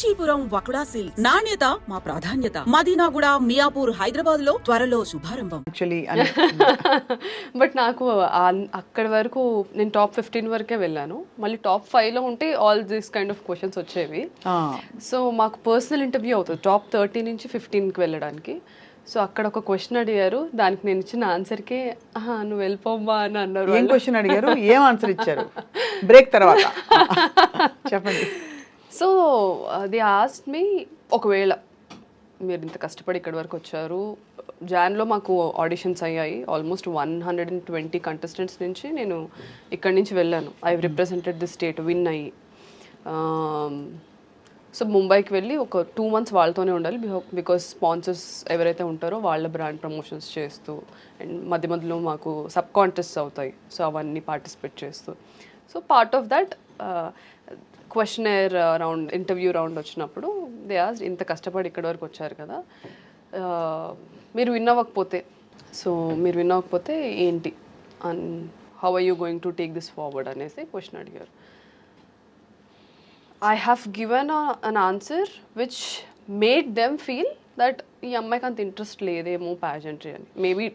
Kanchipuram వకుడా silks. నాణ్యత మా ప్రాధాన్యత. మదీనాగుడ మియాపూర్ హైదరాబాద్లో త్వరలో శుభారంభం. యాక్చువల్లీ బట్ నాకు అక్కడి వరకు నేను టాప్ ఫిఫ్టీన్ వరకే వెళ్ళాను. మళ్ళీ టాప్ ఫైవ్లో ఉంటే all this kind of questions వచ్చేవి. ఆ, సో మాకు పర్సనల్ ఇంటర్వ్యూ అవుతుంది టాప్ థర్టీ నుంచి ఫిఫ్టీన్కి వెళ్ళడానికి. సో అక్కడ ఒక క్వశ్చన్ అడిగారు దానికి నేను ఇచ్చిన ఆన్సర్కే "ఆహా, నువ్వు వెళ్ళిపోమ్మా అని అన్నారు ఏం. క్వశ్చన్ అడిగారు? ఏం ఆన్సర్ ఇచ్చారు? బ్రేక్ తర్వాత. చెప్పండి. సో అది ఆస్ట్ మీ ఒకవేళ మీరు ఇంత కష్టపడి ఇక్కడి వరకు వచ్చారు జాన్లో మాకు ఆడిషన్స్ అయ్యాయి. Almost one hundred and twenty contestants నుంచి నేను ఇక్కడి నుంచి వెళ్ళాను. I represented the state win అయ్యి. సో ముంబైకి వెళ్ళి ఒక టూ మంత్స్ వాళ్ళతోనే ఉండాలి. బికాస్ స్పాన్సర్స్ ఎవరైతే ఉంటారో వాళ్ళ బ్రాండ్ ప్రమోషన్స్ చేస్తూ అండ్ మధ్య మధ్యలో మాకు సబ్ కాంటెస్ట్ అవుతాయి. సో అవన్నీ పార్టిసిపేట్ చేస్తూ. So part of that questioner round interview round వచ్చినప్పుడు దే ఆస్ ఇంత కష్టపడి ఇక్కడి వరకు వచ్చారు కదా మీరు విన్ అవ్వకపోతే సో మీరు విన్ అవ్వకపోతే ఏంటి? And how are you going to take this forward అనేసి క్వశ్చన్ అడిగారు. I have given an answer which made them feel that ఈ అమ్మాయికి అంత ఇంట్రెస్ట్ లేదేమో ప్యాజెంట్రీ అని. Maybe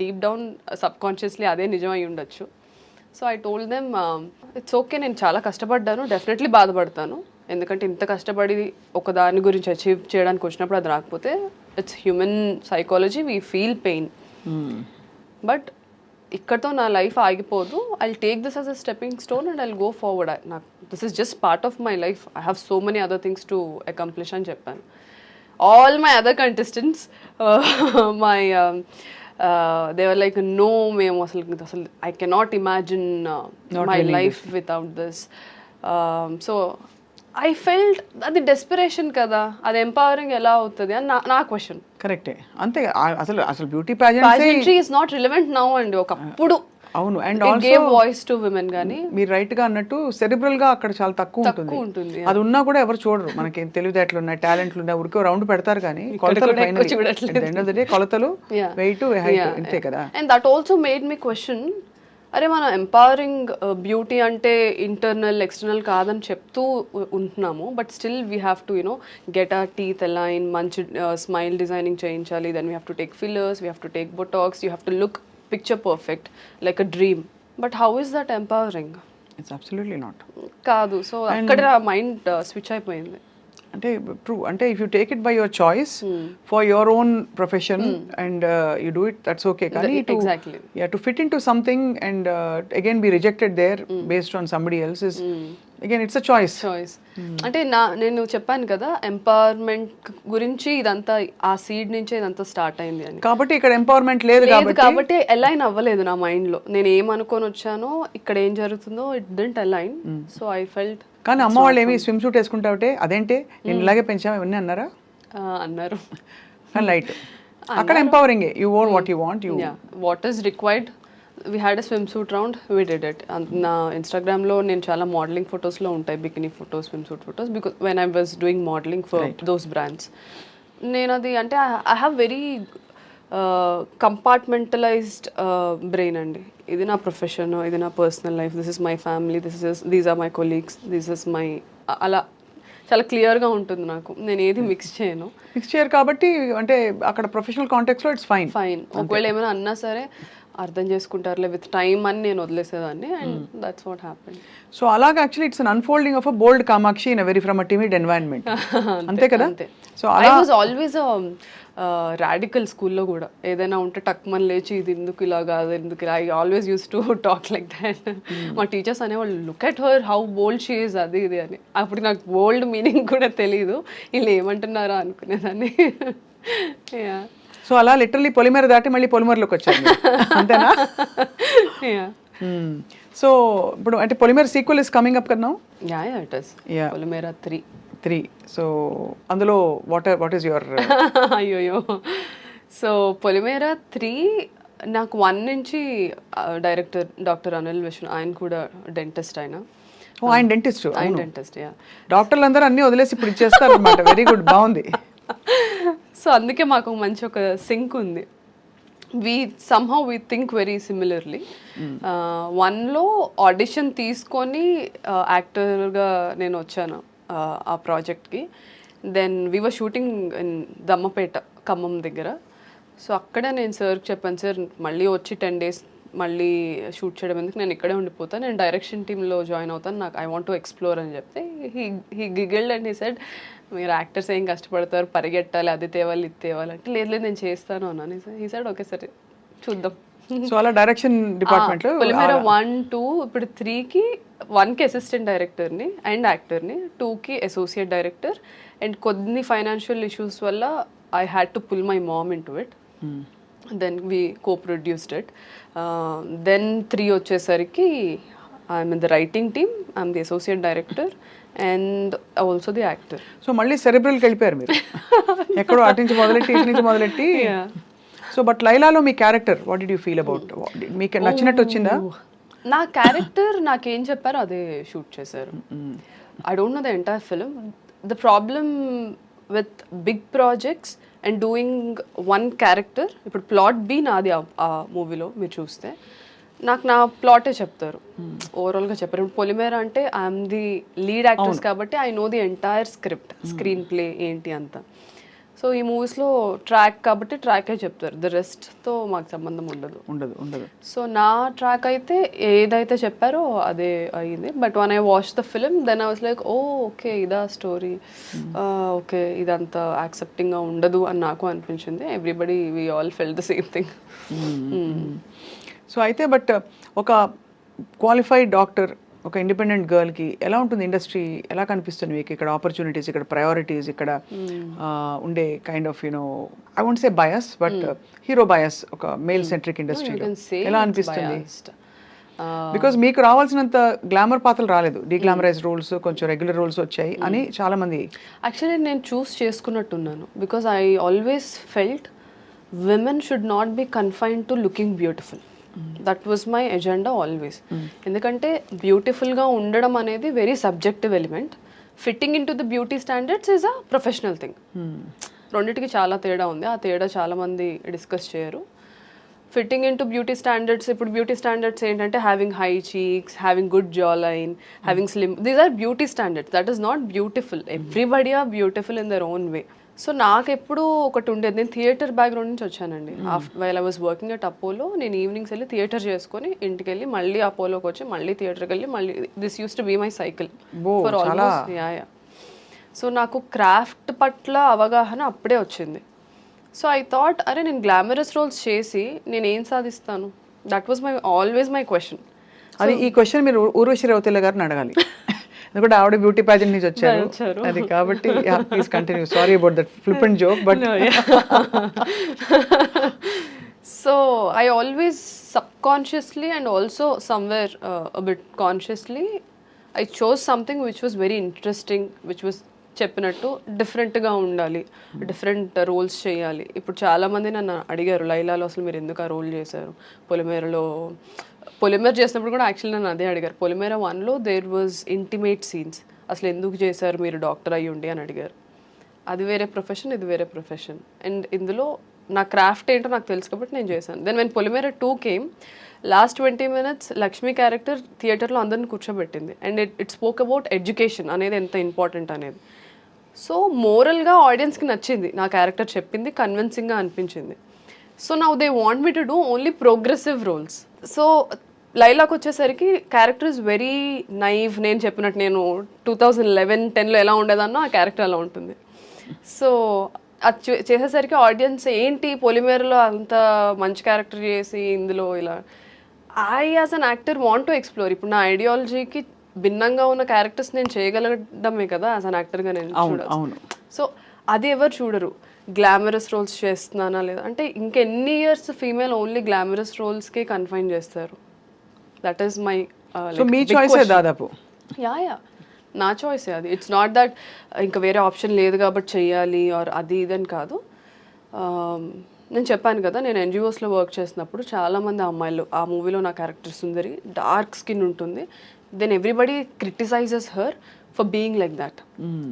deep down subconsciously అదే నిజమై ఉండొచ్చు. So I told them it's okay నేను చాలా కష్టపడ్డాను డెఫినెట్లీ బాధపడతాను. ఎందుకంటే ఇంత కష్టపడి ఒక దాని గురించి అచీవ్ చేయడానికి వచ్చినప్పుడు అది రాకపోతే it's human psychology we feel pain but ఇక్కడతో నా లైఫ్ ఆగిపోదు. I take this as a stepping stone and I go forward నాకు this is just part of my life I have so many other things to accomplish అని చెప్పాను. All my other contestants my they were like no మేము అసలు అసలు I cannot imagine my life without this so I felt అది desperation కదా. అది empowering ఎలా అవుతుంది అని నా క్వశ్చన్ కరెక్టే అంతే అసలు అసలు beauty pageantry is not relevant now అండి. ఒకప్పుడు అవును. And also voice to women కానీ మీరు రైట్గా అన్నట్టు సెరిబ్రల్గా అక్కడ చాలా తక్కువ ఉంటుంది. అది ఉన్నా కూడా ఎవరు చూడరు. మనకి తెలివితేటలు ఉన్నాయి టాలెంట్లు ఉన్నాయి ఊరికే రౌండ్ పెడతారు కానీ కొలతలు డే కొలతలు. వెయిట్ హైట్ ఇంతే కదా. And that also made me question అరే మనం ఎంపవరింగ్ బ్యూటీ అంటే ఇంటర్నల్ ఎక్స్టర్నల్ కాదని చెప్తూ ఉంటున్నాము. But still we have to you know get ఆ టీత్ అలైన్ మంచి స్మైల్ డిజైనింగ్ చేయించాలి. Then we have to take fillers we have to take botox you have to look picture perfect like a dream but how is that empowering it's absolutely not కాదు. So అక్కడ mind switch అయిపోయింది. అంటే true అంటే if you take it by your choice for your own profession and you do it that's okay కానీ to fit in to something and again be rejected there based on somebody else is again it's a choice choice అంటే నా నేను చెప్పాను కదా empowerment గురించి ఇదంతా ఆ seed నుంచే ఇదంతా స్టార్ట్ అయింది అని. కాబట్టి ఇక్కడ ఎంపవర్మెంట్ లేదు కాబట్టి అలైన్ అవ్వలేదు నా మైండ్లో. నేను ఏమనుకొని వచ్చానో ఇక్కడ ఏం జరుగుతుందో it didn't align so I felt కానీ అమ్మ వాళ్ళు ఏమి స్విమ్ సూట్ వేసుకుంటావుటే అదేంటి? నేను ఇలాగే పెంచాము? ఇవన్నీ అన్నారా? అన్నారు. లైట్ అక్కడ empowering you own what you want you yeah what is required we had a swimsuit round we did it నా ఇన్స్టాగ్రామ్లో నేను చాలా మోడలింగ్ ఫొటోస్లో ఉంటాయి bikini photos swimsuit photos because when I was doing modelling for those brands నేను అది అంటే I have very compartmentalised brain అండి. ఇది నా ప్రొఫెషన్ ఇది నా personal life this is my family this is these are my colleagues this is my అలా చాలా క్లియర్గా ఉంటుంది నాకు. నేను ఏది మిక్స్ చేయను. మిక్స్ చేయరు కాబట్టి అంటే అక్కడ ప్రొఫెషనల్ కాంటాక్ట్స్లో ఇట్స్ ఫైన్ ఫైన్ ఒకవేళ ఏమైనా అన్నా సరే అర్థం చేసుకుంటారులే. విత్ టైం అని నేను వదిలేసేదాన్ని and that's what happen so అలాగా actually it's an unfolding of a bold Kamakshi in very from a timid environment అంతే కదా? So I was always radical స్కూల్లో కూడా. ఏదైనా ఉంటే టక్మన్ లేచి ఇది ఎందుకు ఇలా కాదు ఎందుకు ఇలా. I always use to talk like that మా టీచర్స్ అనేవాళ్ళు look at her how bold she is అది ఇది అని. అప్పుడు నాకు బోల్డ్ మీనింగ్ కూడా తెలియదు వీళ్ళు ఏమంటున్నారా అనుకునేదాన్ని. యా సో అలా లిటరలీ పొలిమేర దాటి మళ్ళీ పొలిమేరలోకి వచ్చారు మీరు. అంతేనా? సో ఇప్పుడు అంటే Polimera sequel is coming up కదా yeah yeah it is. Polimera three three so అందులో వాట్ వాట్ ఈస్ యువర్ అయ్యోయో సో పొలిమేరా త్రీ నాకు వన్ నుంచి డైరెక్టర్ డాక్టర్ అనిల్ విష్ణు ఆయన కూడా డెంటిస్ట్ ఆయన. ఓ ఆయన డెంటిస్ట్ ఆయన డెంటిస్ట్ యా డాక్టర్లు అందరూ అన్ని వదిలేసి ఇప్పుడు ఇచ్చేస్తారు అనమాట వెరీ గుడ్ బాగుంది. సో అందుకే మాకు మంచి ఒక సింక్ ఉంది. We somehow we think very similarly వన్లో ఆడిషన్ తీసుకొని యాక్టర్గా నేను వచ్చాను. ఆ ప్రాజెక్ట్కి. Then we were shooting in Dammapeta Khammam దగ్గర. సో అక్కడే నేను సార్కి చెప్పాను సార్ మళ్ళీ వచ్చి టెన్ డేస్ మళ్ళీ షూట్ చేయడం ఎందుకు? నేను ఇక్కడే ఉండిపోతాను నేను డైరెక్షన్ టీంలో జాయిన్ అవుతాను నాకు ఐ వాంట్ టు ఎక్స్ప్లోర్ అని చెప్తే he he giggled and he said మీరు యాక్టర్స్ ఏం కష్టపడతారు? పరిగెట్టాలి అది తేవాలి ఇది తేవాలి అంటే లేదు లేదు నేను చేస్తాను అన్నాను. హీ సెడ్ ఓకే సరే చూద్దాం. సో అలా డైరెక్షన్ డిపార్ట్మెంట్లో పొలిమేర వన్ టూ ఇప్పుడు త్రీకి వన్కి అసిస్టెంట్ డైరెక్టర్ని అండ్ యాక్టర్ని టూకి అసోసియేట్ డైరెక్టర్ అండ్ కొన్ని ఫైనాన్షియల్ ఇష్యూస్ వల్ల I had to pull my mom in to it then we co produced it then three వచ్చేసరికి I'm in the writing team I'm the associate director and also the actor so మళ్ళీ సెరెబ్రల్కి వెళ్ళిపోయారు మీరు. ఎక్కడో అటు నుంచి మొదలెట్టి ఇటు నుంచి మొదలెట్టి సో బట్ లైలాలో మీ character what did you feel about మీకు నచ్చినట్టు వచ్చిందా? నా క్యారెక్టర్ నాకేం చెప్పారో అదే షూట్ చేశారు. I don't know the entire film the problem with big projects and doing one character ఇప్పుడు ప్లాట్ బి నాది ఆ- మూవీలో మీరు చూస్తే నాకు నా ప్లాటే చెప్తారు. ఓవరాల్గా చెప్పారు. ఇప్పుడు పొలిమేర అంటే ఐఎమ్ ది లీడ్ యాక్టర్స్ కాబట్టి I know the entire script screenplay ఏంటి అంతా. సో ఈ మూవీస్లో ట్రాక్ కాబట్టి ట్రాకే చెప్తారు. ద రెస్ట్తో మాకు సంబంధం ఉండదు. ఉండదు ఉండదు. సో నా ట్రాక్ అయితే ఏదైతే చెప్పారో అదే అయ్యింది but when I watch the film then I was like oh okay ఇదా స్టోరీ. ఓకే ఇదంతా యాక్సెప్టింగ్గా ఉండదు అని నాకు అనిపించింది. Everybody we all fell the same thing. So అయితే బట్ ఒక క్వాలిఫైడ్ డాక్టర్ ఒక ఇండిపెండెంట్ గర్ల్కి ఎలా ఉంటుంది ఇండస్ట్రీ? ఎలా కనిపిస్తుంది మీకు ఇక్కడ ఆపర్చునిటీస్ ఇక్కడ ప్రయారిటీస్ ఇక్కడ ఆ, ఉండే kind of you know I won't say bias but hero bias ఒక మేల్ సెంట్రిక్ ఇండస్ట్రీలో ఎలా అనిపిస్తుంది? బికాజ్ మీకు రావాల్సినంత గ్లామర్ పాత్రలు రాలేదు. డీగ్లామరైజ్ రోల్స్ కొంచెం రెగ్యులర్ రోల్స్ వచ్చాయి అని చాలా మంది యాక్చువల్లీ నేను choose చేసుకున్నట్టున్నాను. Because I always felt women should not be confined to looking beautiful that was my agenda always ఎందుకంటే బ్యూటిఫుల్గా ఉండడం అనేది very subjective element fitting in to the beauty standards is a professional thing రెండింటికి చాలా తేడా ఉంది. ఆ తేడా చాలా మంది డిస్కస్ చేయరు. Fitting in to beauty standards ఇప్పుడు బ్యూటీ స్టాండర్డ్స్ ఏంటంటే having high cheeks having good jawline having slim these are beauty standards that is not beautiful everybody are beautiful in their own way so నాకు ఎప్పుడు ఒకటి ఉండేది నేను theatre background నుంచి వచ్చానండి. While I was working at Apollo నేను evenings వెళ్ళి theatre చేసుకొని ఇంటికి వెళ్ళి మళ్ళీ అపోలోకి వచ్చి మళ్ళీ థియేటర్కి వెళ్ళి మళ్ళీ this use to be my cycle for almost yeah yeah so నాకు క్రాఫ్ట్ పట్ల అవగాహన అప్పుడే వచ్చింది. సో ఐ థాట్ అరే నేను గ్లామరస్ రోల్స్ చేసి నేను ఏం సాధిస్తాను? That was my always my question అది ఈ క్వశ్చన్ మీరు ఊర్వశి రౌతెల్ల గారిని అడగాలి. ఎందుకంటే ఆవిడ బ్యూటీ ప్యాజెంట్ నుంచి వచ్చారు. అది కాబట్టి please continue sorry about that flip and joke but so I always subconsciously and also somewhere bit consciously I chose something which was very interesting which was చెప్పినట్టు డిఫరెంట్గా ఉండాలి. డిఫరెంట్ రోల్స్ చేయాలి. ఇప్పుడు చాలామంది నన్ను అడిగారు లైలాలో అసలు మీరు ఎందుకు ఆ రోల్ చేశారు? పొలిమేరలో పొలిమేర చేసినప్పుడు కూడా యాక్చువల్లీ నన్ను అదే అడిగారు. పొలిమేర వన్లో దేర్ వాజ్ ఇంటిమేట్ సీన్స్ అసలు ఎందుకు చేశారు మీరు డాక్టర్ అయ్యి ఉండి అని అడిగారు. అది వేరే ప్రొఫెషన్ ఇది వేరే ప్రొఫెషన్ అండ్ ఇందులో నా క్రాఫ్ట్ ఏంటో నాకు తెలుసు కాబట్టి నేను చేశాను. Then when Polimera two came last twenty minutes Lakshmi character థియేటర్లో అందరిని కూర్చోబెట్టింది. And it it spoke about education అనేది ఎంత ఇంపార్టెంట్ అనేది. సో మోరల్గా ఆడియన్స్కి నచ్చింది. నా క్యారెక్టర్ చెప్పింది కన్విన్సింగ్గా అనిపించింది. So now they want me to do only progressive roles so లైలాకి వచ్చేసరికి క్యారెక్టర్ ఇస్ వెరీ నైవ్ నేను చెప్పినట్టు నేను టూ థౌజండ్ లెవెన్ టెన్లో ఎలా ఉండేదన్నో ఆ క్యారెక్టర్ అలా ఉంటుంది. సో అది చేసేసరికి ఆడియన్స్ ఏంటి పొలిమేరలో అంత మంచి క్యారెక్టర్ చేసి ఇందులో ఇలా? I as an actor want to explore ఇప్పుడు నా ఐడియాలజీకి భిన్నంగా ఉన్న క్యారెక్టర్స్ నేను చేయగలగడమే కదా యాజ్ అన్ యాక్టర్గా నేను. సో అది ఎవరు చూడరు. గ్లామరస్ రోల్స్ చేస్తున్నానా లేదా? అంటే ఇంకెన్ని ఇయర్స్ ఫీమేల్ ఓన్లీ గ్లామరస్ రోల్స్కే కన్ఫైన్ చేస్తారు? That is my me choice దాదాపు? యా యా నా చాయిస్ అది. ఇట్స్ నాట్ దట్ ఇంకా వేరే ఆప్షన్ లేదు కాబట్టి చెయ్యాలి ఆర్ అది ఇది అని కాదు. Um, నేను చెప్పాను కదా నేను ఎన్జిఓస్లో వర్క్ చేసినప్పుడు చాలామంది అమ్మాయిలు ఆ మూవీలో నా క్యారెక్టర్ సుందరి డార్క్ స్కిన్ ఉంటుంది. Then everybody criticises her for being like that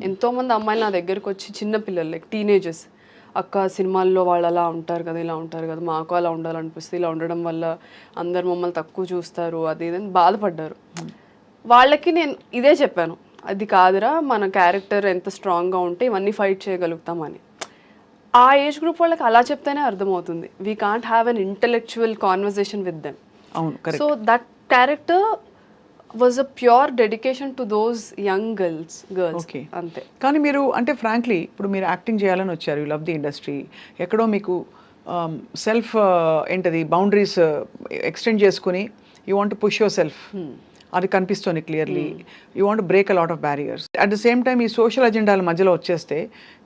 ఎంతోమంది అమ్మాయిలు నా దగ్గరకు వచ్చి చిన్న పిల్లలు లైక్ టీనేజర్స్ అక్క సినిమాల్లో వాళ్ళు అలా ఉంటారు కదా ఇలా ఉంటారు కదా మాకు అలా ఉండాలనిపిస్తుంది ఇలా ఉండడం వల్ల అందరు మమ్మల్ని తక్కువ చూస్తారు అది ఇది అని బాధపడ్డారు. వాళ్ళకి నేను ఇదే చెప్పాను అది కాదురా మన క్యారెక్టర్ ఎంత స్ట్రాంగ్గా ఉంటే ఇవన్నీ ఫైట్ చేయగలుగుతామని. ఆ ఏజ్ గ్రూప్ వాళ్ళకి అలా చెప్తేనే అర్థమవుతుంది we can't have an intellectual conversation with them అవును so that character was a pure dedication to those young girls girls Okay. అంతే. కానీ మీరు అంటే ఫ్రాంక్లీ ఇప్పుడు మీరు యాక్టింగ్ చేయాలని వచ్చారు యూ లవ్ ది ఇండస్ట్రీ ఎక్కడో మీకు సెల్ఫ్ ఏంటది బౌండరీస్ ఎక్స్టెండ్ చేసుకుని you want push yourself అది కనిపిస్తుంది clearly you want break a lot of barriers at the same time ఈ సోషల్ అజెండాల మధ్యలో వచ్చేస్తే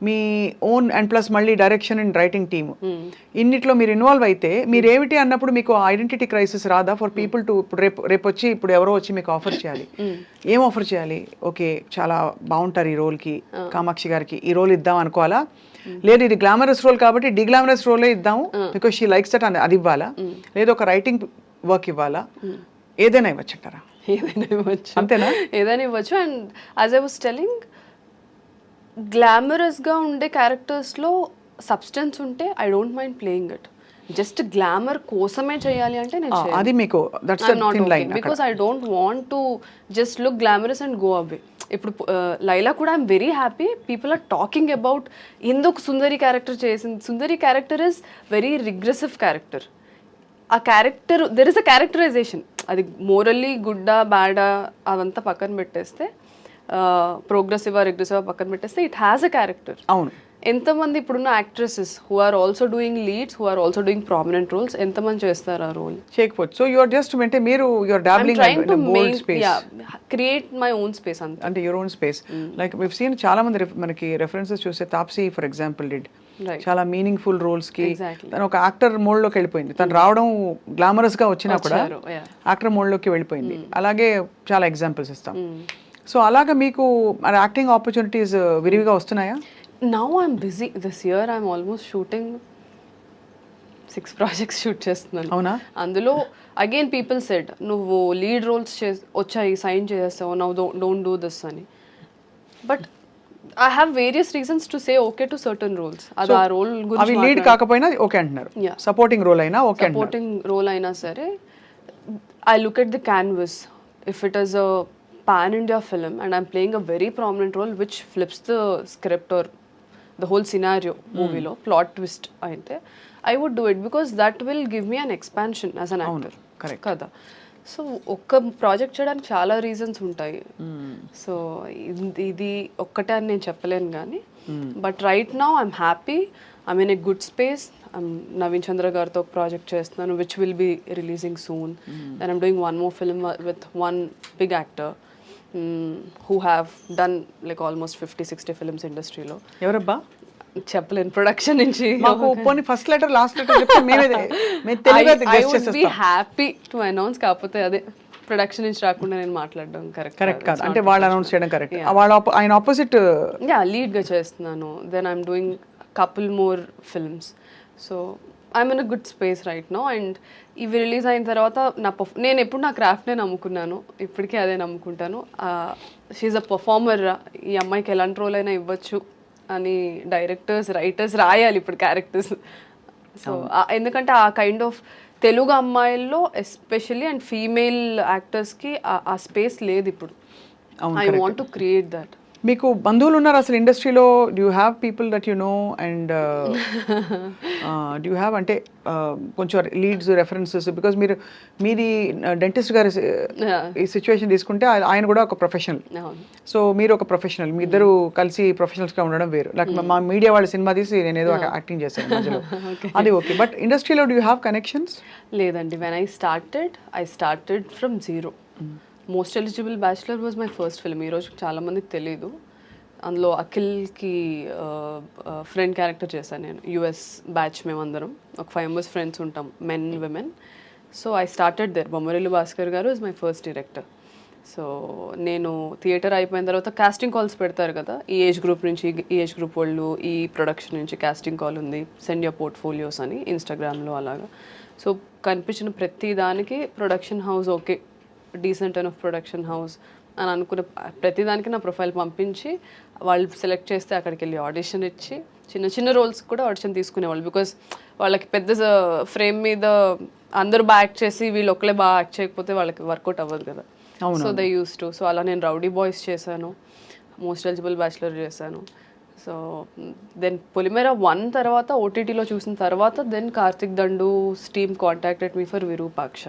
మీ ఓన్ అండ్ ప్లస్ మళ్ళీ డైరెక్షన్ అండ్ రైటింగ్ టీమ్ ఇన్నిట్లో మీరు ఇన్వాల్వ్ అయితే మీరు ఏమిటి అన్నప్పుడు మీకు ఐడెంటిటీ క్రైసిస్ రాదా? ఫర్ పీపుల్ టు ఇప్పుడు రేపు రేపు వచ్చి ఇప్పుడు ఎవరో వచ్చి మీకు ఆఫర్ చేయాలి. ఏం ఆఫర్ చేయాలి? ఓకే చాలా బాగుంటారు ఈ రోల్కి కామాక్షి గారికి. ఈ రోల్ ఇద్దాం అనుకోవాలా? లేదు ఇది గ్లామరస్ రోల్ కాబట్టి డిగ్లామరస్ రోలే ఇద్దాము? బికాస్ షీ లైక్స్ దట్ అది ఇవ్వాలా? లేదు ఒక రైటింగ్ వర్క్ ఇవ్వాలా? ఏదైనా ఇవ్వచ్చంటారా? ఏదైనా ఇవ్వచ్చు. అంతేనా? ఏదైనా ఇవ్వచ్చు. And as I was telling గ్లామరస్గా ఉండే క్యారెక్టర్స్లో సబ్స్టెన్స్ ఉంటే I don't mind playing it just glamour కోసమే చేయాలి అంటే నేను ఆ, అది మీకు that's thin line because I don't want to just look glamorous and go away ఇప్పుడు లైలా కూడా I'm very happy people are talking about ఎందుకు సుందరి క్యారెక్టర్ చేసింది Sundari character is very regressive character ఆ character there is a characterization అది morally గుడ్డా బ్యాడా అదంతా పక్కన పెట్టేస్తే ప్రోగ్రెసివ్ రిగ్రెసివ్ పక్కన పెట్టేస్తే ఇట్ హ్యాస్ అ క్యారెక్టర్ అవును. ఎంతమంది ఇప్పుడున్న actresses who are also doing leads who are also doing prominent roles ఎంతమంది చేస్తారు ఆ రోల్ చేయకపోవచ్చు. సో యూఆర్ జస్ట్ అంటే మీరు you're dabbling create my own space అంటే your own space like we've seen చాలా మంది మనకి రెఫరెన్సెస్ చూస్తే తాప్సీ ఫర్ ఎగ్జాంపుల్ డిడ్. చాలా మీనింగ్ఫుల్ రోల్స్కి Exactly. తను ఒక యాక్టర్ మోడ్లోకి వెళ్ళిపోయింది. తను రావడం గ్లామరస్గా వచ్చినా కూడా. యాక్టర్ మోడ్లోకి వెళ్ళిపోయింది. అలాగే చాలా ఎగ్జాంపుల్స్ ఇస్తాం. సో అలాగా మీకు యాక్టింగ్ ఆపర్చునిటీస్ విరివిగా వస్తున్నాయా? Now I'm busy this year I'm almost shooting six projects shoot చేస్తున్నాను. అవునా? అందులో అగైన్ పీపుల్ సెడ్ నువ్వు లీడ్ రోల్స్ చే వచ్చాయి సైన్ చేస్తావు నవ్వు డోంట్ డూ దిస్ అని. But I have various reasons to say okay to certain roles అది ఆ రోల్ అవి లీడ్ కాకపోయినా ఓకే అంటున్నారు. సపోర్టింగ్ రోల్ అయినా ఓకే సపోర్టింగ్ రోల్ అయినా సరే I look at the canvas if it is a pan India film and I'm playing a very prominent role which flips the script or the whole scenario మూవీలో plot twist అయితే I would do it because that will give me an expansion as an actor correct. కదా? So ఒక్క project చేయడానికి చాలా reasons ఉంటాయి. So ఇది ఒక్కటే అని నేను చెప్పలేను కానీ but right now I'm happy. I mean a good space. Naveen Chandra గారితో ఒక ప్రాజెక్ట్ చేస్తున్నాను which will be releasing soon then I'm doing one more film with one big actor who have done like almost fifty sixty films ఇండస్ట్రీలో ఎవరబ్బా? చెప్పలేను production నుంచి. మాకు పోనీ first letter last letter చెప్తే మేమే మేము చేసేస్తాం. హ్యాపీ టు అనౌన్స్ కాకపోతే అదే ప్రొడక్షన్ నుంచి రాకుండా నేను మాట్లాడడం కరెక్ట్ కరెక్ట్ కాదు. అంటే వాళ్ళు అనౌన్స్ చేయడం కరెక్ట్ వాళ్ళ ఆయన ఆపోజిట్ యా లీడ్గా చేస్తున్నాను. Then I'm doing couple more films so I'm in a good space right now and ఇవి రిలీజ్ అయిన తర్వాత నా perf- నేను ఎప్పుడు నా క్రాఫ్ట్నే నమ్ముకున్నాను. ఇప్పటికీ అదే నమ్ముకుంటాను. షీఈ్ అ పర్ఫార్మర్ ఈ అమ్మాయికి ఎలాంటి రోల్ అయినా ఇవ్వచ్చు. అని డైరెక్టర్స్ రైటర్స్ రాయాలి ఇప్పుడు క్యారెక్టర్స్ సో ఎందుకంటే ఆ కైండ్ ఆఫ్ తెలుగు అమ్మాయిల్లో ఎస్పెషల్లీ అండ్ ఫీమేల్ యాక్టర్స్కి ఆ స్పేస్ లేదు ఇప్పుడు. I want to create that మీకు బంధువులు ఉన్నారు అసలు ఇండస్ట్రీలో? Do have people that you know and do have అంటే uh, కొంచెం లీడ్స్ రెఫరెన్సెస్ బికాజ్ మీరు మీది డెంటిస్ట్ గారి Yeah. ఈ సిచ్యువేషన్ తీసుకుంటే ఆయన- కూడా ఒక ప్రొఫెషనల్ సో మీరు ఒక ప్రొఫెషనల్ మీ ఇద్దరు కలిసి professionals గా ఉండడం వేరు. లైక్ మా మీడియా వాళ్ళ సినిమా తీసి నేను ఏదో యాక్టింగ్ చేశాను మధ్యలో. అది ఓకే. బట్ ఇండస్ట్రీలో డూ హ్యావ్ కనెక్షన్స్ లేదండి. When I started I started from zero most eligible bachelor was my first film ఈరోజు చాలా మందికి తెలీదు. అందులో అఖిల్కి ఫ్రెండ్ క్యారెక్టర్ చేశాను నేను. యుఎస్ బ్యాచ్ మేమందరం. ఒక ఫైవ్ మెంబర్స్ ఫ్రెండ్స్ ఉంటాం men women so I started there Bommarillu Bhaskar garu is my first director so నేను థియేటర్ అయిపోయిన తర్వాత కాస్టింగ్ కాల్స్ పెడతారు కదా. ఈ ఏజ్ గ్రూప్ నుంచి ఈ ఏజ్ గ్రూప్ వాళ్ళు ఈ ప్రొడక్షన్ నుంచి కాస్టింగ్ కాల్ ఉంది. సెండ్ యువర్ పోర్ట్ఫోలియోస్ అని ఇన్స్టాగ్రామ్లో అలాగా. సో కనిపించిన ప్రతి దానికి production house okay decent of production house అని అనుకున్న ప్రతి దానికి నా ప్రొఫైల్ పంపించి వాళ్ళు సెలెక్ట్ చేస్తే అక్కడికి వెళ్ళి ఆడిషన్ ఇచ్చి చిన్న చిన్న రోల్స్ కూడా ఆడిషన్ తీసుకునేవాళ్ళు. బికాస్ వాళ్ళకి పెద్ద ఫ్రేమ్ మీద అందరూ బాగా యాక్ట్ చేసి వీళ్ళు ఒకలే బాగా యాక్ట్ చేయకపోతే వాళ్ళకి వర్కౌట్ అవ్వదు కదా. So they use to so అలా నేను రౌడీ బాయ్స్ చేశాను. మోస్ట్ ఎలిజిబుల్ బ్యాచులర్ చేశాను. సో దెన్ పొలిమేర వన్ తర్వాత ఓటీటీలో చూసిన తర్వాత then Karthik Dandu team contacted me for Virupaksha.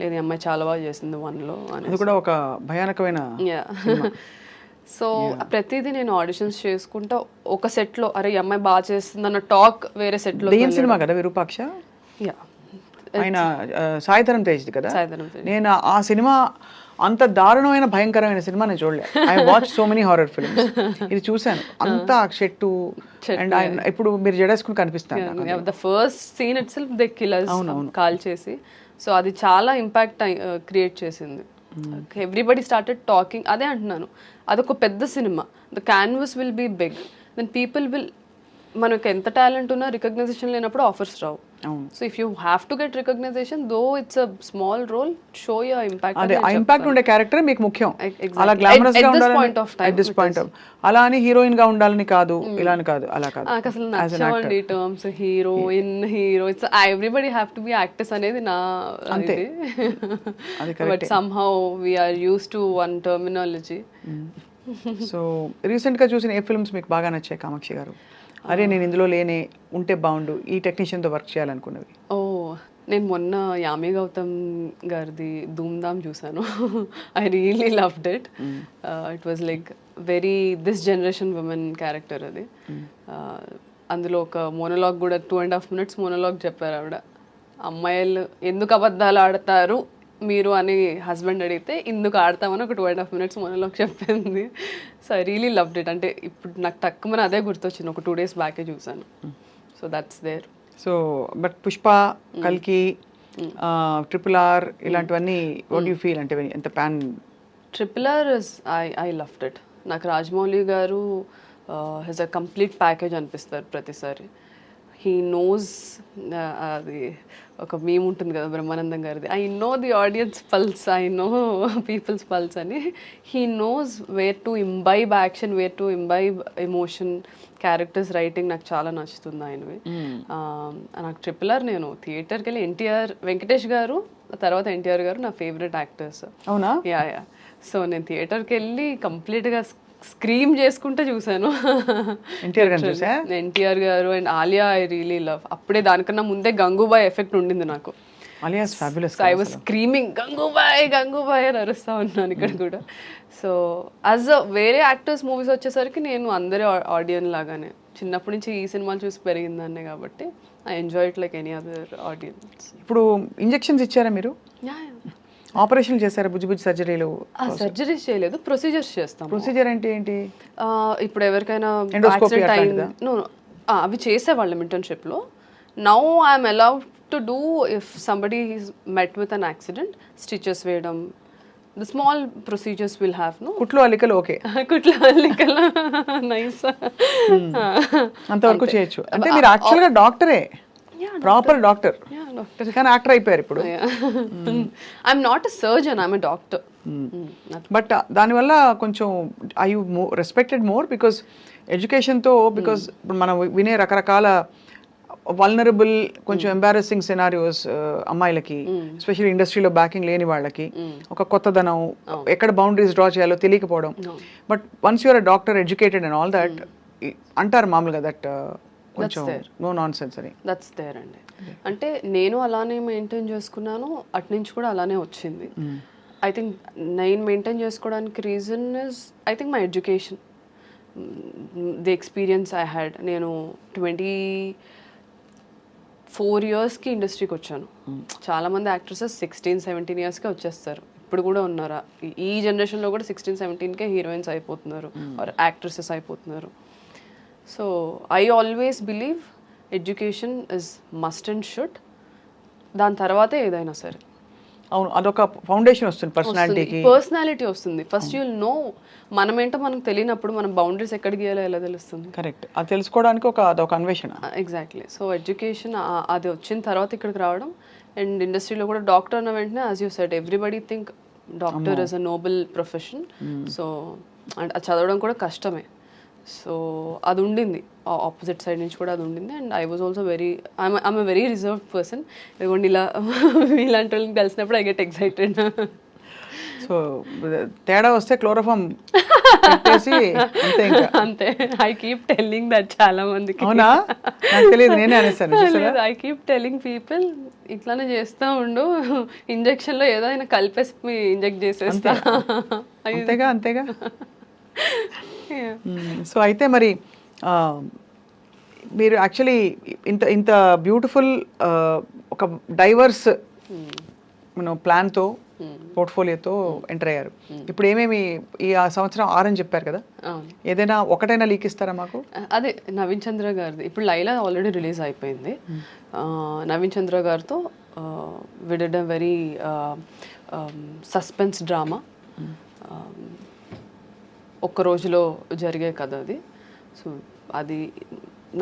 లేదు అమ్మాయి చాలా బాగా చేసింది వన్లో అని అది కూడా ఒక భయానకమైన యా సో ప్రతిదీ నేను ఆడిషన్స్ చేసుకుంటా ఒక సెట్లో అరే ఈ అమ్మాయి బాగా చేస్తుంది అన్న టాక్ వేరే సెట్లో సినిమా కదా విరూపాక్ష? యా ఆయన సాయిధరం తేజ్ది కదా? తేజ్. నేను ఆ సినిమా అంత దారుణమైన భయంకరమైన సినిమా నేను చూడలే. I watch so many horror films ఇది చూశాను. అంత ఆ చెట్టు అండ్ ఆయన ఇప్పుడు మీరు జడేసుకుని కనిపిస్తాను. The first scene itself they killers call చేసి. సో అది చాలా ఇంపాక్ట్ క్రియేట్ చేసింది. ఎవ్రీబడి స్టార్టెడ్ టాకింగ్ అదే అంటున్నాను. అదొక పెద్ద cinema. The canvas will be big then people will మనకు ఎంత టాలెంట్ ఉన్నా రికగ్నైజేషన్ లేనప్పుడు offers Rao. So if you have to get recognition though it's a small role show your impact అదే impact ఉండే క్యారెక్టర్ మీకు ముఖ్యం. అలా గ్లామరస్గా of time at this it point of అలా అని హీరోయిన్గా ఉండాలని కాదు ఇలా అని కాదు అలా కాదు. నాకు అసలు an actor. నచ్చవండి terms heroine hero it's everybody have to be actors అనేది నా అంతే. But somehow we're use to one terminology so రీసెంట్గా చూసిన ఏ ఫిల్మ్స్ మీకు బాగా నచ్చాయి కామాక్షి గారు? అరే నేను ఇందులో లేనే ఉంటే బాగుండు ఈ టెక్నీషియన్తో వర్క్ చేయాలనుకున్నవి. ఓ నేను మొన్న యామి గౌతమ్ గారిది ధూమ్ధామ్ చూసాను I really loved it it was like very this generation women character అది. Uh, అందులో ఒక మోనోలాగ్ కూడా two and half minutes monologue చెప్పారు ఆవిడ. అమ్మాయిలు ఎందుకు అబద్ధాలు ఆడతారు? మీరు అని హస్బెండ్ అడిగితే ఇందుకు ఆడతామని ఒక టూ అండ్ హాఫ్ మినిట్స్ మనలోకి చెప్పింది. So I really loved it అంటే ఇప్పుడు నాకు తక్కువ అదే గుర్తొచ్చింది. ఒక టూ డేస్ బ్యాకే చూసాను so that's there so but Pushpa కల్కి ట్రిపుల్ ఆర్ ఇలాంటివన్నీ వాట్ యూ ఫీల్ అంటే ఎంత pan triple R is I I loved it నాకు రాజమౌళి గారు హెస్ అ కంప్లీట్ ప్యాకేజ్ అనిపిస్తారు ప్రతిసారి. హీ నోస్ అది ఒక మేము ఉంటుంది కదా బ్రహ్మానందం గారిది. I know the audience pulse I know people's pulse అని. He knows where to imbibe action where to imbibe emotion characters writing నాకు చాలా నచ్చుతుంది ఆయనవి. ఆ, నాకు ట్రిపుల్ ఆర్ నేను థియేటర్కి వెళ్ళి ఎన్టీఆర్ వెంకటేష్ గారు తర్వాత ఎన్టీఆర్ గారు నా ఫేవరెట్ యాక్టర్స్ అవునా? యా యా సో నేను థియేటర్కి వెళ్ళి కంప్లీట్గా స్క్రీమ్ చేసుకుంటే చూశాను. NTR garu and Alia I really love. అప్పుడే దానికన్నా ముందే గంగూబాయ్ ఎఫెక్ట్ ఉండింది నాకు. I was screaming Gangubai Gangubai అని అరుస్తా ఉన్నాను ఇక్కడ కూడా. సో యాజ్ అ వేరే యాక్టర్స్ మూవీస్ వచ్చేసరికి నేను అందరి ఆడియన్ లాగానే. చిన్నప్పటి నుంచి ఈ సినిమాలు చూసి పెరిగిందాన్నే కాబట్టి I enjoy it like any other audience ఇప్పుడు ఇంజెక్షన్స్ ఇచ్చారా మీరు? ఆపరేషన్ చేశారా బుజ్జి బుజ్జి సర్జరీలు? సర్జరీస్ చేయలేదు ప్రొసీజర్స్ చేస్తాం ప్రొసీజర్ అంటే ఏంటి? ఇప్పుడు ఎవరికైనా అవి చేసేవాళ్ళం ఇంటర్న్షిప్లో now I'm allowed to do if somebody met with an accident stitches వేయడం. The small procedures will have no కుట్లు అల్లికలు ఓకే. కుట్ల నైస్ అంతవరకు చేయొచ్చు. అంటే మీరు యాక్చువల్గా డాక్టరే. ప్రాపర్ డాక్టర్ కానీ యాక్టర్ అయిపోయారు ఇప్పుడు. I'm not a surgeon I'm doctor but దానివల్ల కొంచెం I you respected more because ఎడ్యుకేషన్తో because ఇప్పుడు మనం వినే రకరకాల వల్నరబుల్ కొంచెం ఎంబారసింగ్ సినారియోస్ అమ్మాయిలకి ఎస్పెషల్లీ ఇండస్ట్రీలో బ్యాకింగ్ లేని వాళ్ళకి ఒక కొత్తదనం ఎక్కడ బౌండరీస్ డ్రా చేయాలో తెలియకపోవడం. But once you're doctor educated and all that అంటారు మామూలుగా దట్ కొంచెం నో నాన్ సెన్స్ అని. దట్స్ దేర్ అండి. అంటే నేను అలానే మెయింటైన్ చేసుకున్నాను అటు నుంచి కూడా అలానే వచ్చింది. ఐ థింక్ నేను మెయింటైన్ చేసుకోవడానికి reason is I think my education the experience I had నేను ట్వంటీ ఫోర్ ఇయర్స్కి ఇండస్ట్రీకి వచ్చాను. చాలామంది యాక్ట్రెసెస్ సిక్స్టీన్ సెవెంటీన్ ఇయర్స్కే వచ్చేస్తారు. ఇప్పుడు కూడా ఉన్నారా? ఈ- ఈ జనరేషన్లో కూడా సిక్స్టీన్ సెవెంటీన్కే హీరోయిన్స్ అయిపోతున్నారు. ఆర్ యాక్ట్రెసెస్ అయిపోతున్నారు. So I always believe education is must and should దాని తర్వాతే ఏదైనా సరే. అవును అదొక ఫౌండేషన్ వస్తుంది పర్సనాలిటీకి పర్సనాలిటీ వస్తుంది. ఫస్ట్ యుల్ నో మనం ఏంటో మనకు తెలియనప్పుడు మనం బౌండరీస్ ఎక్కడ గీయాలో ఎలా తెలుస్తుంది? కరెక్ట్ అది తెలుసుకోవడానికి ఒక అదొక అన్వేషణ. ఎగ్జాక్ట్లీ సో ఎడ్యుకేషన్ అది వచ్చిన తర్వాత ఇక్కడికి రావడం. అండ్ ఇండస్ట్రీలో కూడా డాక్టర్ అన్న వెంటనే as you said everybody think doctor is a noble profession so and చదవడం కూడా కష్టమే. సో అది ఉండింది ఆపోజిట్ సైడ్ నుంచి కూడా అది ఉండింది and I was also very I'm I'm very reserved person. ఇదిగోండి ఇలా ఇలాంటి వాళ్ళని కలిసినప్పుడు ఐ గెట్ ఎక్సైటెడ్. సో తేడా వస్తే క్లోరోఫామ్ అంతే ఐ కీప్ టెల్లింగ్ దట్ చాలా మందికి. అవునా? నాకు తెలియదు నేనే అనేస్తాను ఐ కీప్ టెల్లింగ్ పీపుల్ ఇట్లానే చేస్తా ఉండు. ఇంజెక్షన్లో ఏదో అయినా కలిపేసి ఇంజెక్ట్ చేసేస్తా. అంతేగా? అంతేగా. సో అయితే మరి మీరు యాక్చువల్లీ ఇంత ఇంత బ్యూటిఫుల్ ఒక డైవర్స్ మనం ప్లాన్తో పోర్ట్ఫోలియోతో ఎంటర్ అయ్యారు. ఇప్పుడు ఏమేమి ఈ ఆ సంవత్సరం ఆరని చెప్పారు కదా? ఏదైనా ఒకటైనా లీక్ ఇస్తారా మాకు? అదే నవీన్ చంద్ర గారిది. ఇప్పుడు లైలా ఆల్రెడీ రిలీజ్ అయిపోయింది. ఆ, నవీన్ చంద్ర గారితో విడెడ్ వెరీ సస్పెన్స్ డ్రామా ఒక్క రోజులో జరిగే కథ అది. సో అది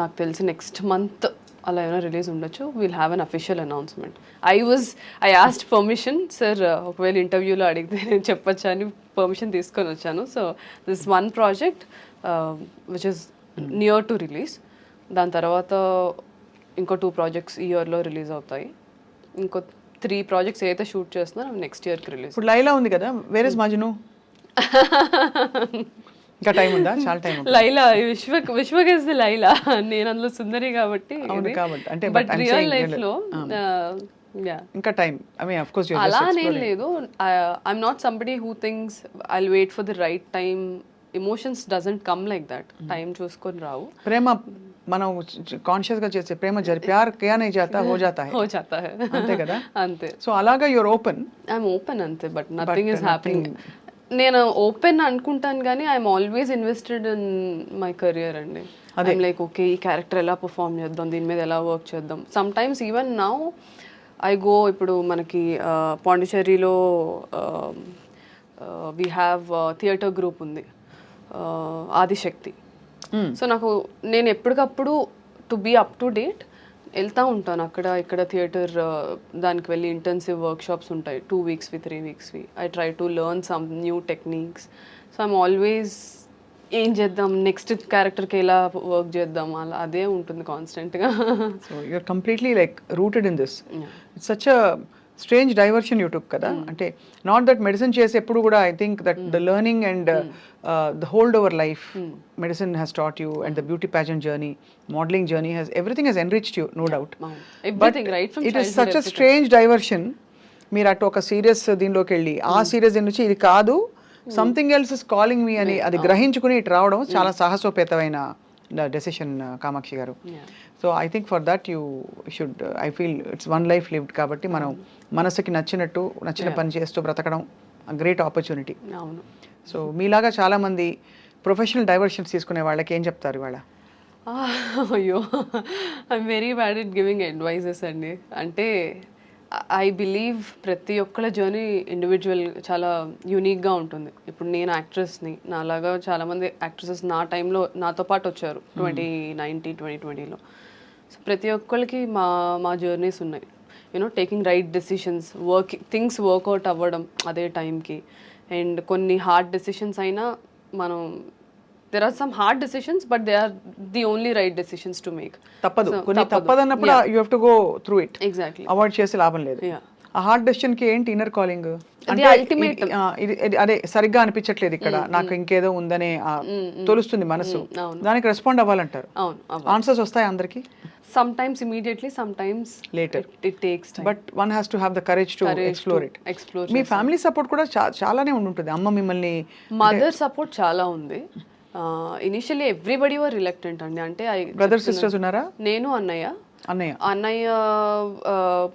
నాకు తెలిసి నెక్స్ట్ మంత్ అలా ఏమైనా రిలీజ్ ఉండొచ్చు. We'll have an official announcement I was I asked permission sir ఒకవేళ ఇంటర్వ్యూలో అడిగితే నేను చెప్పొచ్చా అని పర్మిషన్ తీసుకొని వచ్చాను. So this one project which is near to release దాని తర్వాత ఇంకో టూ ప్రాజెక్ట్స్ ఈ ఇయర్లో రిలీజ్ అవుతాయి. ఇంకో త్రీ ప్రాజెక్ట్స్ ఏదైతే షూట్ చేస్తున్నా నెక్స్ట్ ఇయర్కి రిలీజ్ ఇప్పుడు లైలా ఉంది కదా. వేరే మజ్ను ఇంకా టైం ఉందా? చాలా టైం లైలా విశ్వ విశ్వక్ ది లైలా. నేను అందులో సుందరి కాబట్టి అంటే బట్ రియల్ లైఫ్లో ఇంకా time I mean of course అలా నేను లేదు. I'm not somebody who things I wait for the right time emotions doesn't come like that time చూసుకొని రావు. ప్రేమ మనం కాన్షియస్గా చేసే ప్రేమ జరి ప్యార్ క్యా నహీ జాతా హో జాతా హై. హో జాతా హై. అంతే కదా? అంతే. సో అలాగా you are open I am open అంతే బట్ నథింగ్ ఇస్ హ్యాపెనింగ్ నేను ఓపెన్ అనుకుంటాను కానీ I'm always invested in my career అండి. ఐఎమ్ లైక్ ఓకే ఈ క్యారెక్టర్ ఎలా పర్ఫామ్ చేద్దాం దీని మీద ఎలా వర్క్ చేద్దాం. Sometimes even now I go ఇప్పుడు మనకి పాండిచేరిలో వీ హ్యావ్ థియేటర్ గ్రూప్ ఉంది. ఆదిశక్తి సో నాకు నేను ఎప్పటికప్పుడు to be up to date వెళ్తూ ఉంటాను. అక్కడ ఇక్కడ థియేటర్ దానికి వెళ్ళి ఇంటెన్సివ్ వర్క్ షాప్స్ ఉంటాయి టూ వీక్స్వి three వీక్స్వి I try to learn some new techniques so I'm always ఏం చేద్దాం? నెక్స్ట్ క్యారెక్టర్కి ఎలా వర్క్ చేద్దాం? అలా అదే ఉంటుంది కాన్స్టెంట్గా so you're completely like rooted in this it's such a strange diversion you took కదా? అంటే నాట్ దట్ మెడిసిన్ చేసి ఎప్పుడు కూడా I think that the learning and the hold over life medicine has taught you and the beauty pageant journey modelling journey has everything has enriched you no doubt from it is such a strange diversion మీరు అటు ఒక serious దీనిలోకి వెళ్ళి ఆ serious నుంచి ఇది కాదు something else is calling me అని అది గ్రహించుకుని ఇటు రావడం చాలా సాహసోపేతమైన decision Kamakshi garu. So I think for that you should I feel it's one life lived కాబట్టి మనం మనసుకి నచ్చినట్టు నచ్చిన పని చేస్తూ బ్రతకడం గ్రేట్ ఆపర్చునిటీ అవును. సో మీలాగా చాలామంది ప్రొఫెషనల్ డైవర్షన్స్ తీసుకునే వాళ్ళకి ఏం చెప్తారు ఇవాళ? అయ్యో. I'm very bad it giving advices అండి. అంటే ఐ బిలీవ్ ప్రతి ఒక్కళ్ళ జర్నీ ఇండివిజువల్ చాలా యూనిక్గా ఉంటుంది. ఇప్పుడు నేను యాక్ట్రెస్ని నాలాగా చాలామంది యాక్ట్రెసెస్ నా టైంలో నాతో పాటు వచ్చారు. ట్వంటీ నైన్టీన్ ట్వంటీ ట్వంటీలో సో ప్రతి ఒక్కళ్ళకి మా మా జర్నీస్ ఉన్నాయి. You know taking right decisions work things work out అవ్వడం అదే టైంకి అండ్ కొన్ని హార్డ్ డెసిషన్స్ అయినా మనం there are some hard decisions but they are the only right decisions to make తప్పదు. కొన్ని తప్పదన్నప్పుడు you have to go through it exactly avoid చేసి లాభం లేదు. Yeah. ఆ హార్డ్ డెసిషన్కి ఏంటి ఇన్నర్ కాలింగ్ అంటే అదే సరిగ్గా అనిపించట్లేదు ఇక్కడ. నాకు ఇంకేదో ఉందనే తొలుస్తుంది మనసు. దానికి రెస్పాండ్ అవ్వాలంటారు. ఆన్సర్స్ వస్తాయి అందరికి? Sometimes immediately sometimes Later. It takes but one has to have the courage to explore it explore మీ ఫ్యామిలీ సపోర్ట్ కూడా చాలానే ఉండుంటుంది. అమ్మ మిమ్మల్ని మదర్ సపోర్ట్ చాలా ఉంది. ఇనిషియల్లీ ఎవ్రీబడి వర్ రిలక్టెంట్ అండి. అంటే బ్రదర్ సిస్టర్స్ ఉన్నారా? నేను అన్నయ్య. అన్నయ్య.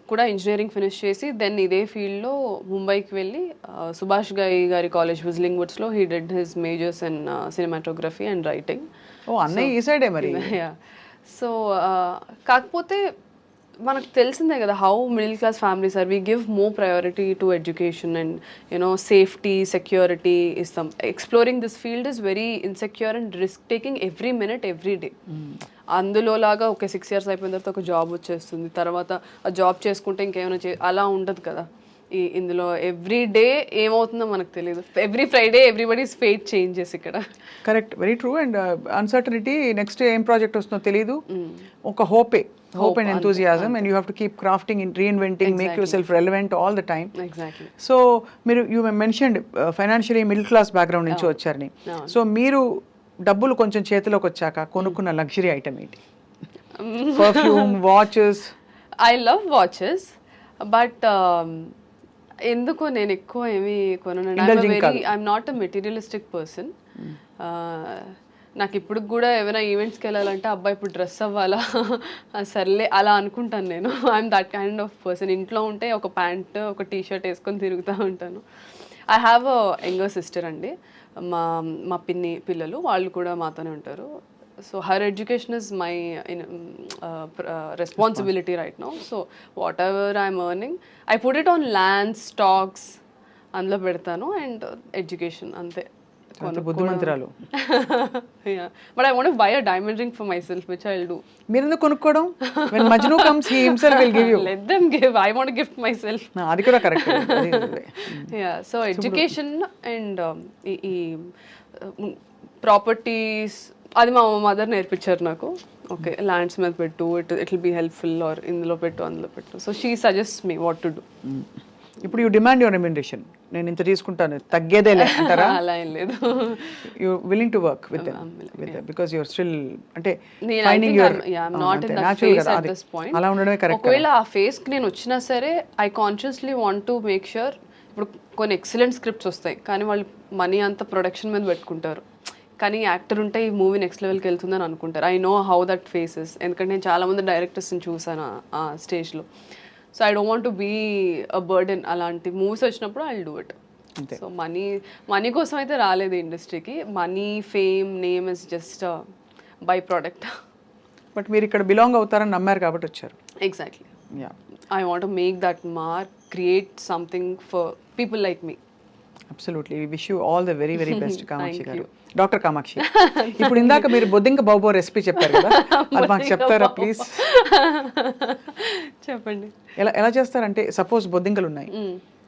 కూడా ఇంజనీరింగ్ ఫినిష్ చేసి దెన్ ఇదే ఫీల్డ్లో ముంబైకి వెళ్ళి సుభాష్ గాయి గారి college whistling వుడ్స్లో he did his majors in cinematography and writing ఓ అన్నయ్య ఈ సైడే మరి? సో కాకపోతే మనకు తెలిసిందే కదా how middle class families are we give more priority to education and you know safety security ఇస్తాం exploring this field is very insecure and risk taking every minute every day అందులో లాగా ఒక సిక్స్ ఇయర్స్ అయిపోయిన తర్వాత ఒక job వచ్చేస్తుంది. తర్వాత ఆ జాబ్ చేసుకుంటే ఇంకేమైనా చే అలా ఉండదు కదా. ఈ ఇందులో ఎవ్రీ డే ఏమవుతుందో మనకు తెలియదు every Friday everybody's fate changes ఇక్కడ. Correct very true and uncertainty next ఏం ప్రాజెక్ట్ వస్తుందో తెలియదు Hmm. ఒక హోపే hope and enthusiasm and you have to keep crafting in reinventing make yourself relevant all the time exactly so మీరు you mentioned financially middle class background నుంచి వచ్చారని. So మీరు డబ్బులు కొంచెం చేతిలోకి వచ్చాక కొనుక్కున్న లగ్జరీ ఐటమ్ ఏంటి? Perfume watches I love watches but ఎందుకో నేను ఎక్కువ ఏమి కొనను. I'm not a materialistic person నాకు ఇప్పుడు కూడా ఏమైనా ఈవెంట్స్కి వెళ్ళాలంటే అబ్బాయి ఇప్పుడు డ్రెస్ అవ్వాలా? సర్లే అలా అనుకుంటాను నేను. I'm that kind of person ఇంట్లో ఉంటే ఒక ప్యాంట్ ఒక టీ షర్ట్ వేసుకొని తిరుగుతూ ఉంటాను. I have a younger sister అండి. మా మా పిన్ని పిల్లలు వాళ్ళు కూడా మాతోనే ఉంటారు. So higher education is my responsibility right now so whatever I'm earning I put it on land stocks అందులో పెడతాను. అండ్ ఎడ్యుకేషన్ అంతే. బుద్ధిమంతురాలు but I want buy a diamond ring for myself which I do మీరు ఎందుకు కొనుక్కోవడం? When Majnu comes he himself will give you let them give I want gift myself అది కూడా correct yeah so education and um, ఈ ఈ properties అది మా mother నేర్పించారు నాకు. ఓకే ల్యాండ్స్ మీద పెట్టు it it will be helpful or ఇందులో పెట్టు అందులో పెట్టు. So she suggest me what to do ఇప్పుడు యూ డిమాండ్ యువర్ రెమ్యూనరేషన్ నేను ఇంత తీసుకుంటాను తగ్గేదేలే అంటారా? అలా ఏం లేదు. You willing to work with with because your still అంటే finding your not in that phase at this point అలా ఉండడమే కరెక్ట్ ఒకవేళ ఆ ఫేస్కి నేను వచ్చినా సరే I consciously want to make sure ఇప్పుడు కొన్ని ఎక్సలెంట్ స్క్రిప్ట్స్ వస్తాయి కానీ వాళ్ళు మనీ అంతా ప్రొడక్షన్ మీద పెట్టుకుంటారు. కానీ యాక్టర్ ఉంటే ఈ మూవీ నెక్స్ట్ లెవెల్కి వెళ్తుందని అనుకుంటారు. I know how that phases ఎందుకంటే నేను చాలా మంది డైరెక్టర్స్ని చూసాను ఆ- ఆ స్టేజ్లో so I don't want be a burden అలాంటి మూవీస్ వచ్చినప్పుడు I do it so money money కోసం అయితే రాలేదు ఇండస్ట్రీకి money fame name is just byproduct but మీరు ఇక్కడ బిలాంగ్ అవుతారని నమ్మారు కాబట్టి వచ్చారు. Exactly want to make that mark, create something for people like me. Absolutely wish you all the very very best Kamakshi garu. Doctor Kamakshi ఇప్పుడు ఇందాక మీరు బొద్దింక బాబో రెసిపీ చెప్పారు కదా అది మాకు చెప్తారా ప్లీజ్ చెప్పండి. ఎలా ఎలా చేస్తారంటే సపోజ్ బొద్దింకలు ఉన్నాయి.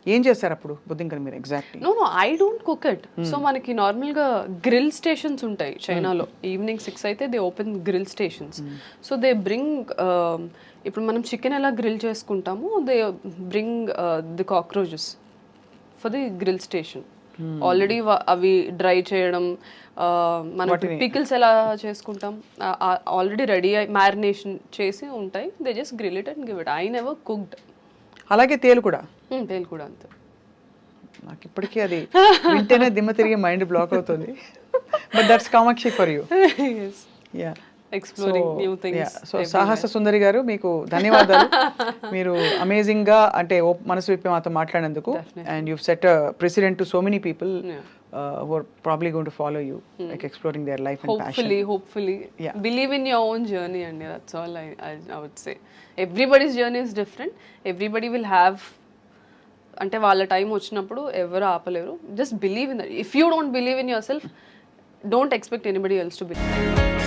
ఏం చేస్తారు అప్పుడు బొద్దింకలు మీరు exactly no no I don't cook it so మనకి నార్మల్గా గ్రిల్ స్టేషన్స్ ఉంటాయి చైనాలో. ఈవినింగ్ సిక్స్ అయితే they open grill stations so they bring ఇప్పుడు మనం చికెన్ ఎలా గ్రిల్ చేసుకుంటామో they bring the cockroaches for the grill station already అవి డ్రై చేయడం మనం పికిల్స్ ఎలా చేసుకుంటాం ఆల్రెడీ రెడీ మ్యారినేషన్ చేసి ఉంటాయి. They just grill it and give it I never cooked అలాగే తేలు కూడా. తేలు కూడా అంతే. నాకు ఇప్పటికీ అది వింటేనే దిమ్మ తిరిగి మైండ్ బ్లాక్ అవుతుంది. But that's Kamakshi for you. Yeah. So సాహస సుందరి గారు మీకు ధన్యవాదాలు. మీరు అమేజింగ్గా అంటే మనసు విప్పి మాతో మాట్లాడినందుకు. And you set precedent to so many people probably going to follow you like exploring their life and passion hopefully hopefully. Yeah. believe in your own journey and yeah, that's all I, I i would say. Everybody's journey is different. Everybody will have అంటే వాళ్ళ time వచ్చినప్పుడు ఎవరు ఆపలేరు. Just believe in if you don't believe in yourself don't expect anybody else to believe